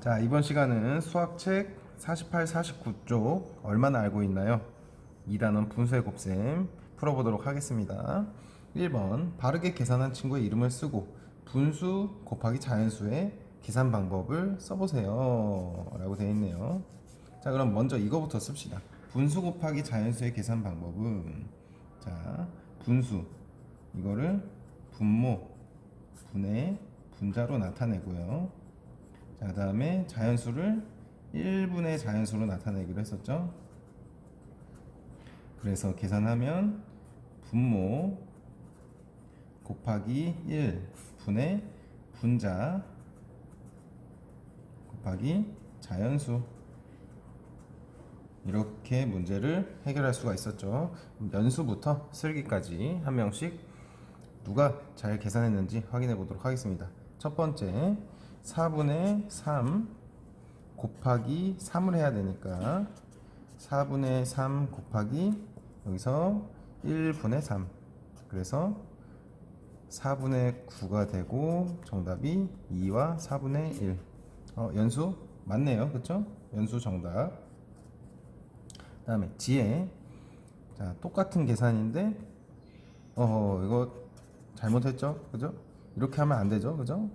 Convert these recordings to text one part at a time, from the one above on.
자, 이번 시간은 수학책 48, 49쪽 얼마나 알고 있나요? 2단원 분수의 곱셈 풀어보도록 하겠습니다. 1번 바르게 계산한 친구의 이름을 쓰고 분수 곱하기 자연수의 계산 방법을 써보세요 라고 되어 있네요. 자, 그럼 먼저 이거부터 씁시다. 분수 곱하기 자연수의 계산 방법은 자, 분수 이거를 분모 분의 분자로 나타내고요. 자, 그 다음에 자연수를 1분의 자연수로 나타내기로 했었죠. 그래서 계산하면 분모 곱하기 1 분의 분자 곱하기 자연수 이렇게 문제를 해결할 수가 있었죠. 연수부터 슬기까지 한 명씩 누가 잘 계산했는지 확인해 보도록 하겠습니다. 첫 번째 4분의 3 곱하기 3을 해야 되니까 4분의 3 곱하기 여기서 1분의 3 그래서 4분의 9가 되고 정답이 2와 4분의 1 어, 연수 맞네요. 그쵸? 연수 정답. 그 다음에 지혜. 자 똑같은 계산인데 어 이거 잘못했죠? 그죠? 이렇게 하면 안 되죠? 그죠?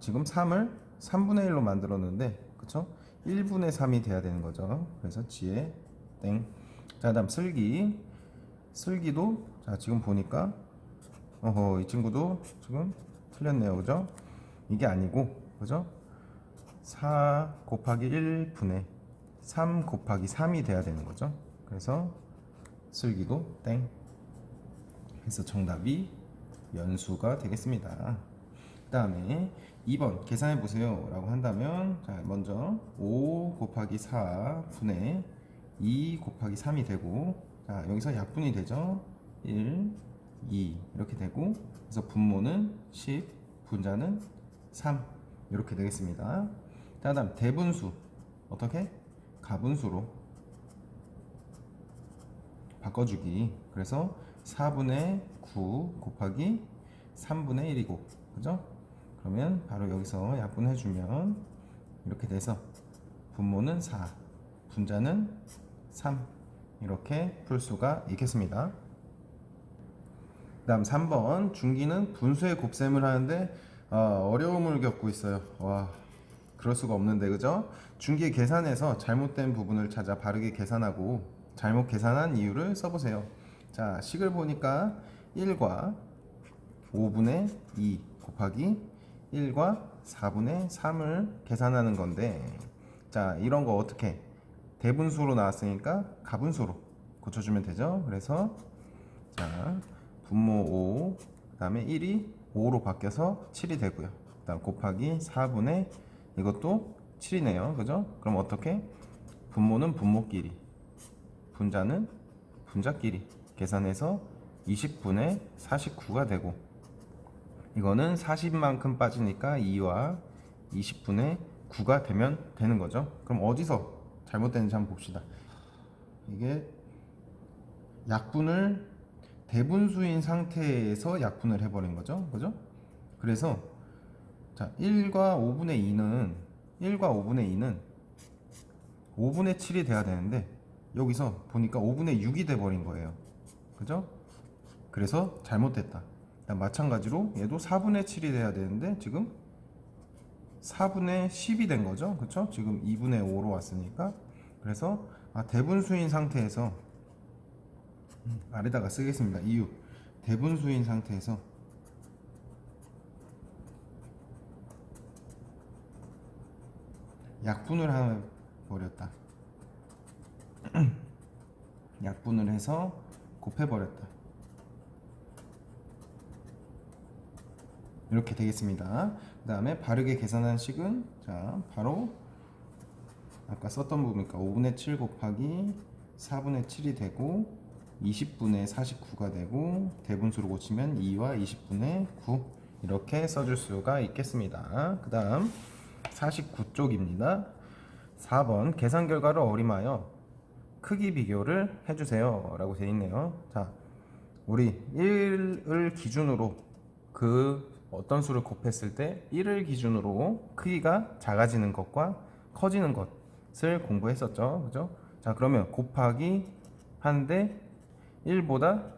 어, 지금 3을 3분의 1로 만들었는데 그쵸? 1분의 3이 돼야 되는 거죠 그래서 지혜 땡. 자 다음 슬기 슬기도 자 지금 보니까 어허 이 친구도 지금 틀렸네요 그죠? 이게 아니고 그죠? 4 곱하기 1분의 3 곱하기 3이 돼야 되는 거죠 그래서 슬기도 땡 그래서 정답이 연수가 되겠습니다 그 다음에 2번 계산해 보세요. 라고 한다면 자 먼저 5 곱하기 4 분의 2 곱하기 3이 되고 자 여기서 약분이 되죠? 1 2 이렇게 되고 그래서 분모는 10 분자는 3 이렇게 되겠습니다. 자 다음 대분수 어떻게? 가분수로 바꿔주기. 그래서 4분의 9 곱하기 3분의 1이고 그죠? 그러면 바로 여기서 약분해주면 이렇게 돼서 분모는 4 분자는 3 이렇게 풀 수가 있겠습니다. 그 다음 3번 중기는 분수의 곱셈을 하는데 어, 어려움을 겪고 있어요. 와 그럴 수가 없는데 그죠? 중기 계산에서 잘못된 부분을 찾아 바르게 계산하고 잘못 계산한 이유를 써보세요. 자 식을 보니까 1과 5분의 2 곱하기 1과 4분의 3을 계산하는 건데 자 이런 거 어떻게? 대분수로 나왔으니까 가분수로 고쳐주면 되죠? 그래서 자 분모 5 그 다음에 1이 5로 바뀌어서 7이 되고요. 그 다음 곱하기 4분의 이것도 7이네요. 그죠? 그럼 어떻게? 분모는 분모끼리 분자는 분자끼리 계산해서 20분의 49가 되고 이거는 40만큼 빠지니까 2와 20분의 9가 되면 되는 거죠. 그럼 어디서 잘못됐는지 한번 봅시다. 이게 약분을 대분수인 상태에서 약분을 해버린 거죠. 그죠? 그래서 자 1과 5분의 2는 1과 5분의 2는 5분의 7이 돼야 되는데 여기서 보니까 5분의 6이 돼버린 거예요. 그죠? 그래서 잘못됐다. 마찬가지로 얘도 4분의 7이 돼야 되는데 지금 4분의 10이 된 거죠. 그쵸? 지금 2분의 5로 왔으니까 그래서 아, 대분수인 상태에서 음, 아래다가 쓰겠습니다. 이유 대분수인 상태에서 약분을 하 버렸다. 약분을 해서 곱해 버렸다. 이렇게 되겠습니다. 그 다음에 바르게 계산한 식은 자 바로 아까 썼던 부분이니까 5분의 7 곱하기 4분의 7이 되고 20분의 49가 되고 대분수로 고치면 2와 20분의 9 이렇게 써줄 수가 있겠습니다. 그 다음 49쪽입니다. 4번 계산 결과를 어림하여 크기 비교를 해주세요 라고 되어 있네요 자 우리 1을 기준으로 그 어떤 수를 곱했을 때 1을 기준으로 크기가 작아지는 것과 커지는 것을 공부했었죠. 그죠? 자, 그러면 곱하기 하는데 1보다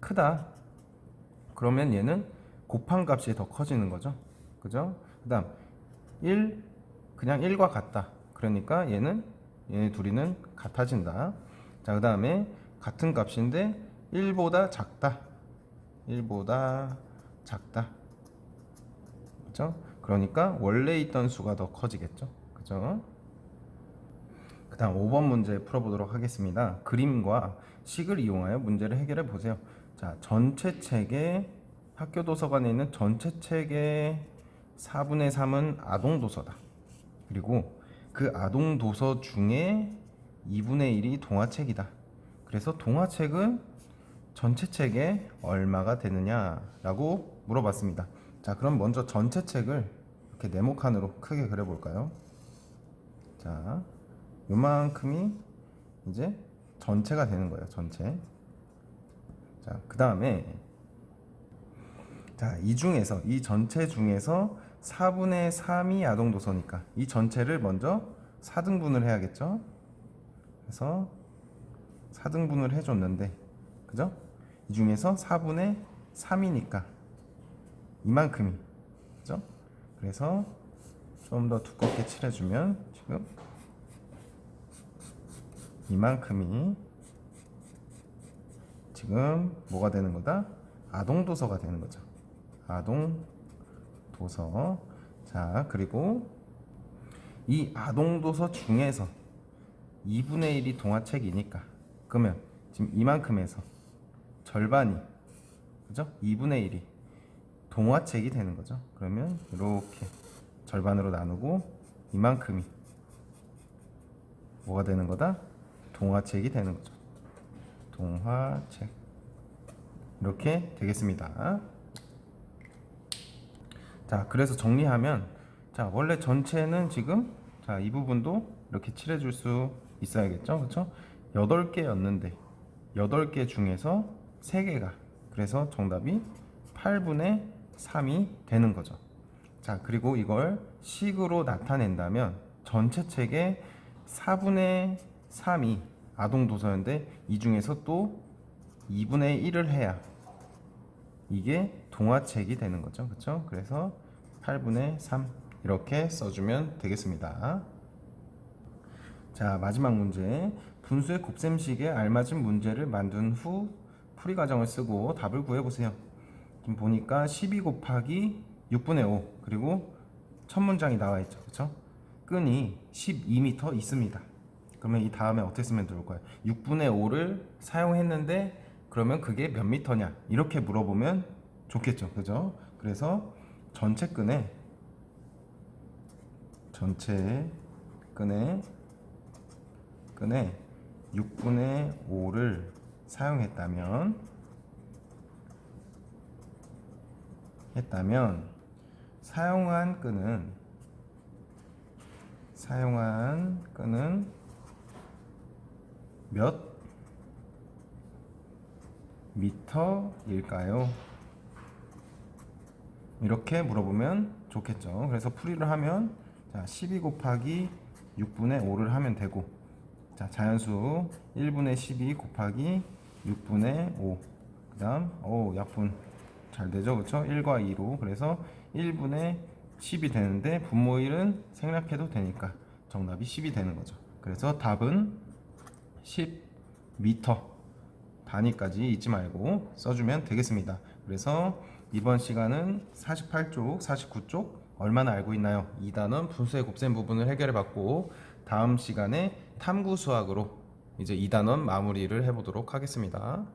크다. 그러면 얘는 곱한 값이 더 커지는 거죠. 그죠? 그 다음 1 그냥 1과 같다. 그러니까 얘는 얘네 둘이는 같아진다. 자, 그 다음에 같은 값인데 1보다 작다. 1보다 작다. 그죠? 그러니까 원래 있던 수가 더 커지겠죠. 그죠? 그 다음 5번 문제 풀어보도록 하겠습니다. 그림과 식을 이용하여 문제를 해결해 보세요. 자, 전체 책의 학교 도서관에 있는 전체 책의 4분의 3은 아동 도서다. 그리고 그 아동 도서 중에 2분의 1이 동화책이다. 그래서 동화책은 전체 책에 얼마가 되느냐라고 물어봤습니다. 자, 그럼 먼저 전체 책을 이렇게 네모칸으로 크게 그려볼까요? 자, 요만큼이 이제 전체가 되는 거예요. 전체. 자, 그 다음에 자, 이 중에서 이 전체 중에서 4분의 3이 아동 도서니까 이 전체를 먼저 4등분을 해야겠죠? 그래서 4등분을 해줬는데 그죠? 이 중에서 4분의 3이니까 이만큼이 그죠? 그래서 좀 더 두껍게 칠해주면 지금 이만큼이 지금 뭐가 되는 거다? 아동 도서가 되는 거죠. 아동 도서. 자, 그리고 이 아동 도서 중에서 2분의 1이 동화책이니까 그러면 지금 이만큼에서 절반이 그죠? 2분의 1이 동화책이 되는 거죠. 그러면 이렇게 절반으로 나누고 이만큼이 뭐가 되는 거다? 동화책이 되는 거죠. 동화책 이렇게 되겠습니다. 자, 그래서 정리하면 자, 원래 전체는 지금 자, 이 부분도 이렇게 칠해 줄 수 있어야겠죠. 그렇죠? 8개였는데 8개 중에서 3개가 그래서 정답이 8분의 3이 되는 거죠. 자, 그리고 이걸 식으로 나타낸다면 전체 책의 4분의 3이 아동 도서인데 이 중에서 또 2분의 1을 해야 이게 동화책이 되는 거죠. 그렇죠? 그래서 8분의 3 이렇게 써주면 되겠습니다. 자 마지막 문제 분수의 곱셈식에 알맞은 문제를 만든 후 풀이 과정을 쓰고 답을 구해보세요. 지금 보니까 12 곱하기 6분의 5 그리고 첫 문장이 나와 있죠. 그렇죠? 끈이 12m 있습니다. 그러면 이 다음에 어떻게 쓰면 좋을까요? 6분의 5를 사용했는데 그러면 그게 몇 미터냐? 이렇게 물어보면 좋겠죠. 그죠? 그래서 전체 끈에 전체 끈에 끈에 6분의 5를 사용했다면 했다면 사용한 끈은 사용한 끈은 몇 미터일까요? 이렇게 물어보면 좋겠죠. 그래서 풀이를 하면 자, 12 곱하기 6분의 5를 하면 되고 자, 자연수 1분의 12 곱하기 6분의 5. 그 다음 오, 약분 잘 되죠. 그렇죠? 1과 2로. 그래서 1분의 10이 되는데 분모일은 생략해도 되니까 정답이 10이 되는 거죠. 그래서 답은 10m 단위까지 잊지 말고 써주면 되겠습니다. 그래서 이번 시간은 48쪽, 49쪽 얼마나 알고 있나요? 2단원 분수의 곱셈 부분을 해결해 봤고 다음 시간에 탐구 수학으로 이제 2단원 마무리를 해보도록 하겠습니다.